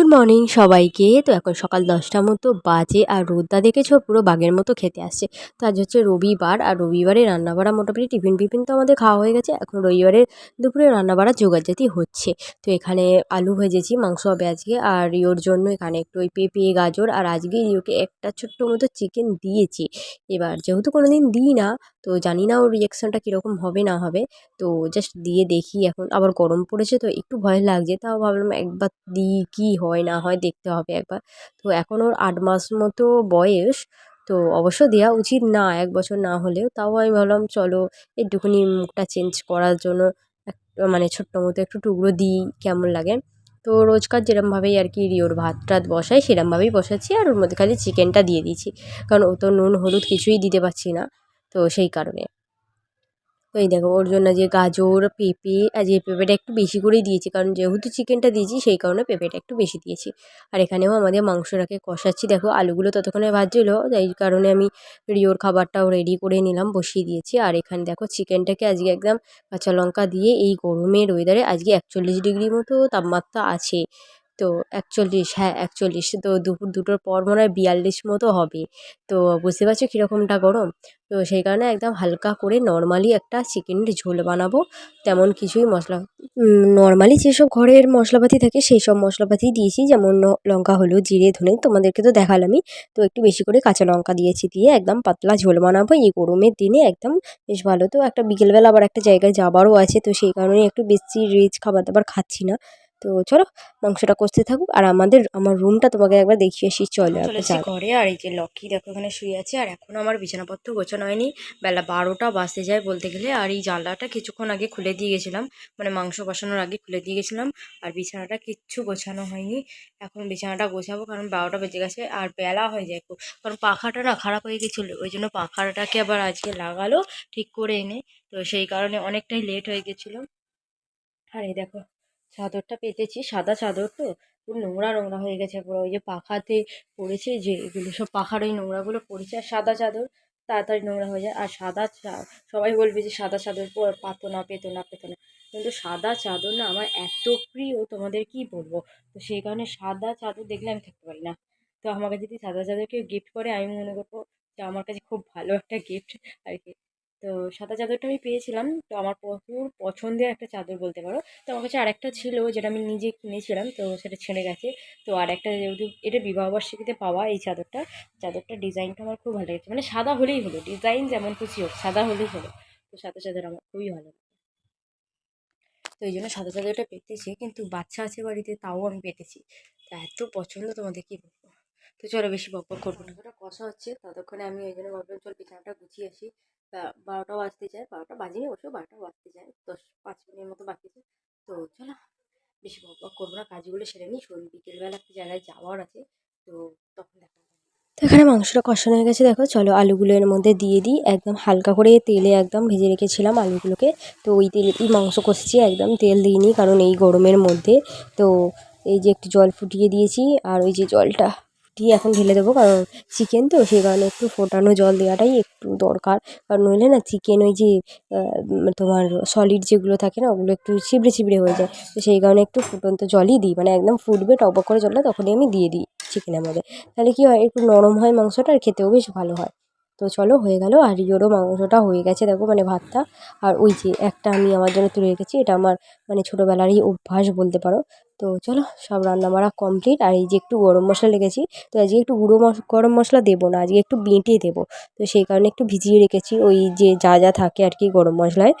Good morning সবাইকে। তো এখন সকাল দশটার মতো বাজে আর রোদটা দেখেছ? পুরো বাঘের মতো খেতে আসছে। তো আজ হচ্ছে রবিবার আর রবিবারে রান্না রান্নাবাড়া মোটামুটি টিফিন টিফিন তো আমাদের খাওয়া হয়ে গেছে। এখন রবিবারের দুপুরে রান্না রান্নাবাড়া জোগাড়জাতি হচ্ছে। তো এখানে আলু ভেজেছি, মাংস হবে আজকে। আর রিওর জন্য এখানে একটু ওই পেঁপে, গাজর আর আজকে রিওকে একটা ছোট্ট মতো চিকেন দিয়েছি। এবার যেহেতু কোনো দিন দিই না তো জানি না ওর রিয়াকশানটা কীরকম হবে, না হবে। তো জাস্ট দিয়ে দেখি এখন। আবার গরম পড়েছে তো একটু ভয় লাগছে। তাও ভাবলাম একবার দিই কী হয়, না হয় দেখতে হবে একবার। তো এখন ওর আট মাস মতো বয়স। তো অবশ্য দেওয়া উচিত না এক বছর না হলেও। তাও আমি ভাবলাম চলো একটুখানি মুখটা চেঞ্জ করার জন্য মানে ছোট্ট মতো একটু টুকরো দিই, কেমন লাগে। তো রোজকার যেরমভাবেই আর কি রিওর ভাত টাত বসাই, সেরমভাবেই বসাচ্ছি। আর ওর মধ্যে খালি চিকেনটা দিয়ে দিয়েছি কারণ ও তো নুন, হলুদ কিছুই দিতে পারছি না। তো সেই কারণে। তো এই দেখো, ওর জন্য যে গাজর, পেঁপে আজকে পেঁপেটা একটু বেশি করেই দিয়েছি, কারণ যেহেতু চিকেনটা দিয়েছি, সেই কারণে পেঁপেটা একটু বেশি দিয়েছি। আর এখানেও আমাদের মাংসটাকে কষাচ্ছি। দেখো, আলুগুলো ততক্ষণে ভাজছিলো তাই কারণে আমি রিওর খাবারটাও রেডি করে নিলাম, বসিয়ে দিয়েছি। আর এখানে দেখো চিকেনটাকে আজকে একদম কাঁচা লঙ্কা দিয়ে এই গরমের ওয়েদারে আজকে একচল্লিশ ডিগ্রি মতো তাপমাত্রা আছে। তো একচল্লিশ হ্যাঁ একচল্লিশ। তো দুপুর, দুটোর পর মনে হয় বিয়াল্লিশ মতো হবে। তো বুঝতে পারছ কীরকমটা গরম? তো সেই কারণে একদম হালকা করে নর্মালি একটা চিকেনের ঝোল বানাবো। তেমন কিছুই মশলা নর্মালি যেসব ঘরের মশলাপাতি থাকে সেই সব মশলাপাতি দিয়েছি। যেমন লঙ্কা, হলুদ, জিরে, ধনে তোমাদেরকে তো দেখালামই। তো একটু বেশি করে কাঁচা লঙ্কা দিয়েছি দিয়ে একদম পাতলা ঝোল বানাবো। এই গরমের দিনে একদম বেশ ভালো। তো একটা বিকেলবেলা আবার একটা জায়গায় যাবারও আছে। তো সেই কারণে একটু বেশি রিচ খাবার দাবার খাচ্ছি না। তো চলো মাংসটা কষতে থাকুক আর আমাদের আমার রুমটা তোমাকে একবার দেখিয়ে আসি চলো ঘরে আর এই যে লক্ষ্মী দেখো এখানে শুয়ে আছে আর এখন আমার বিছানাপত্র গোছানো হয়নি। বেলা বারোটা বাজতে যায় বলতে গেলে আর এই জানলাটা কিছুক্ষণ আগে খুলে দিয়ে গেছিলাম মানে মাংস বসানোর আগে খুলে দিয়ে গেছিলাম আর বিছানাটা কিচ্ছু গোছানো হয়নি। এখন বিছানাটা গোছাবো কারণ বারোটা বেজে গেছে আর বেলা হয়ে যায় খুব কারণ পাখাটা না খারাপ হয়ে গেছিল ওই জন্য পাখাটাকে আবার আজকে লাগালো ঠিক করে এনে তো সেই কারণে অনেকটাই লেট হয়ে গেছিল। আর এই দেখো চাদরটা পেতেছি, সাদা চাদর তো, পুরো নোংরা নোংরা হয়ে গেছে পুরো, ওই যে পাখাতে পড়েছে যে এগুলো সব পাখার ওই নোংরাগুলো পড়েছে, আর সাদা চাদর তাড়াতাড়ি নোংরা হয়ে যায়, আর সাদা সবাই বলবে যে সাদা চাদর পাতো না, পেতো না পেতো না, কিন্তু সাদা চাদর না আমার এত প্রিয়, তোমাদের কি বলব? তো সেই কারণে সাদা চাদর দেখলে আমি থাকতে পারি না। তো আমাকে যদি সাদা চাদর কেউ গিফট করে, আমি মনে করব যে আমার কাছে খুব ভালো একটা গিফট আর কি। তো সাদা চাদরটা আমি পেয়েছিলাম। তো আমার প্রচুর পছন্দের একটা চাদর বলতে পারো। তো আমার কাছে আরেকটা ছিল যেটা আমি নিজে কিনেছিলাম, তো সেটা ছেড়ে গেছে। তো আরেকটা যেহেতু এটা বিবাহবার্ষিকীতে পাওয়া এই চাদরটা চাদরটা ডিজাইনটা আমার খুব ভালো লেগেছে। মানে সাদা হলেই হলো, ডিজাইন যেমন খুশি হোক, সাদা হলেই হলো। তো সাদা চাদর আমার খুবই ভালো তো এই জন্য সাদা চাদরটা পেতেছি, কিন্তু বাচ্চা আছে বাড়িতে, তাও আমি পেতেছি। তা এত পছন্দ তোমাদের, কী বলব? তো চলো বেশি বক করব না। কষা হচ্ছে, ততক্ষণে আমি ওই জন্য ভাবলাম চল বিছানাটা গুছিয়ে আসি। তা বারোটা বাজতে যায়, বারোটা বাজিনি অবশ্য বারোটা বাজতে যায়, দশ, পাঁচ মিনিটের মতো বাকি আছে। তো চলো, বেশি বক বক করব না, কাজগুলো সেরে নিই শোন বিকেলবেলা একটা জায়গায় যাওয়ার আছে, তো তখন দেখা এখানে মাংসটা কষানো হয়ে গেছে, দেখো, চলো আলুগুলো এর মধ্যে দিয়ে দিই, একদম হালকা করে তেলে একদম ভেজে রেখেছিলাম আলুগুলোকে। তো ওই তেলেতেই মাংস কষছি, একদম তেল দিইনি, কারণ এই গরমের মধ্যে। তো এই যে একটু জল ফুটিয়ে দিয়েছি, আর ওই যে জলটা ফুটিয়ে এখন ঢেলে দেবো, কারণ চিকেন তো, সেই কারণে একটু ফোটানো জল দেওয়াটাই একটু দরকার। কারণ নইলে না চিকেন ওই যে তোমার সলিড যেগুলো থাকে না, ওগুলো একটু ছিবড়ে ছিবড়ে হয়ে যায়। তো সেই কারণে একটু ফুটন্ত জলই দিই মানে একদম ফুটবে টকবক করে জলটা তখনই আমি দিয়ে দিই চিকেনের মধ্যে। তাহলে কী হয়, একটু নরম হয় মাংসটা, আর খেতেও বেশ ভালো হয়। তো চলো হয়ে গেল। আর ইয়োরও মাংসটা হয়ে গেছে দেখো মানে ভাতটা। আর ওই যে একটা আমি আমার জন্য তুলে রেখেছি, এটা আমার মানে ছোটোবেলারই অভ্যাস বলতে পারো। তো চলো সব রান্না বাড়া কমপ্লিট আর এই যে একটু গরম মশলা লেগেছি তো আজকে একটু গুঁড়ো গরম মশলা দেবো না, আজকে একটু বেঁটে দেবো। তো সেই কারণে একটু ভিজিয়ে রেখেছি, ওই যে যা যা থাকে আর কি গরম মশলায়।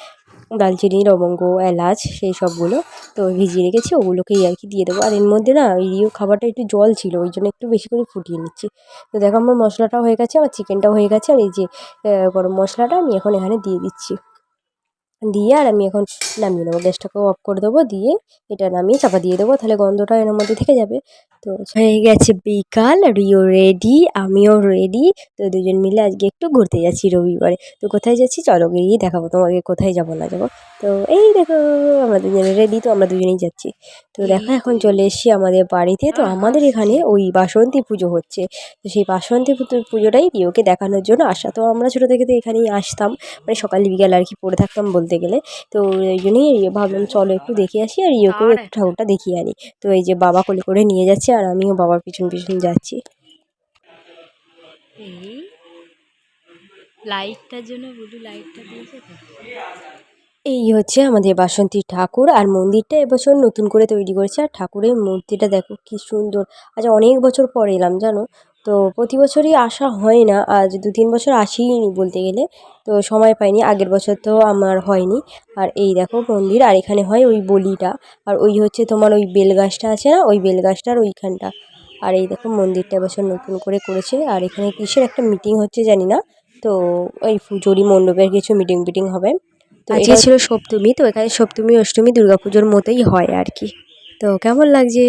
দালচিনি লবঙ্গ, এলাচ সেই সবগুলো তো ভিজিয়ে রেখেছি, ওগুলোকেই আর কি দিয়ে দেবো। আর এর মধ্যে না রিও খাবারটা একটু জল ছিল, ওই জন্য একটু বেশি করে ফুটিয়ে নিচ্ছি। তো দেখো, আমার মশলাটাও হয়ে গেছে, আমার চিকেনটাও হয়ে গেছে, আর এই যে গরম মশলাটা আমি এখন এখানে দিয়ে দিচ্ছি। দিয়ে আর আমি এখন নামিয়ে নেব। গ্যাসটাকেও অফ করে দেবো দিয়ে এটা নামিয়ে চাপা দিয়ে দেবো। তাহলে গন্ধটা এর মধ্যে থেকে যাবে। তো হয়ে গেছে বিকাল রিও রেডি আমিও রেডি তো দুজন মিলে আজকে একটু ঘুরতে যাচ্ছি রবিবারে। তো কোথায় যাচ্ছি? চলো গিয়ে দেখাবো তোমাকে কোথায় যাব না যাব। তো এই দেখো আমরা দুজনে রেডি তো আমরা দুজনেই যাচ্ছি। তো দেখো এখন চলে এসেছি আমাদের বাড়িতে। তো আমাদের এখানে ওই বাসন্তী পুজো হচ্ছে। তো সেই বাসন্তী পুজোটাই রিওকে দেখানোর জন্য আসা। তো আমরা ছোটো থেকে তো এখানেই আসতাম। মানে সকাল বিকাল আর কি পড়ে থাকতাম বলতে বলতে গেলে। তো এই জন্যই ভাবলাম চলো একটু দেখে আসি আর ইয়েকেও একটু ঠাকুরটা দেখিয়ে আনি। তো এই যে বাবা কোলে করে নিয়ে যাচ্ছে আর আমিও বাবার পিছন পিছন যাচ্ছি। এই লাইটটার জন্য বুলু লাইটটা দিয়েছে এই হচ্ছে আমাদের বাসন্তী ঠাকুর আর মন্দিরটা এবছর নতুন করে তৈরি করেছে। আর ঠাকুরের মূর্তিটা দেখো কি সুন্দর। আচ্ছা অনেক বছর পর এলাম জানো? তো প্রতি বছরই আসা হয় না। আজ দু তিন বছর আসিনি বলতে গেলে। তো সময় পাইনি আগের বছর তো আমার হয়নি। আর এই দেখো মন্দির আর এখানে হয় ওই বলিটা। আর ওই হচ্ছে তোমার ওই বেল গাছটা আছে না? ওই বেল গাছটার ওইখানটা। আর এই দেখো মন্দিরটা এবছর নতুন করে করেছে। আর এখানে কিসের একটা মিটিং হচ্ছে জানি না। তো ওই পুজোরি মণ্ডপের কিছু মিটিং ফিটিং হবে। তো আজকে ছিল সপ্তমী তো এখানে সপ্তমী অষ্টমী দুর্গাপুজোর মতোই হয় আর কি। তো কেমন লাগছে?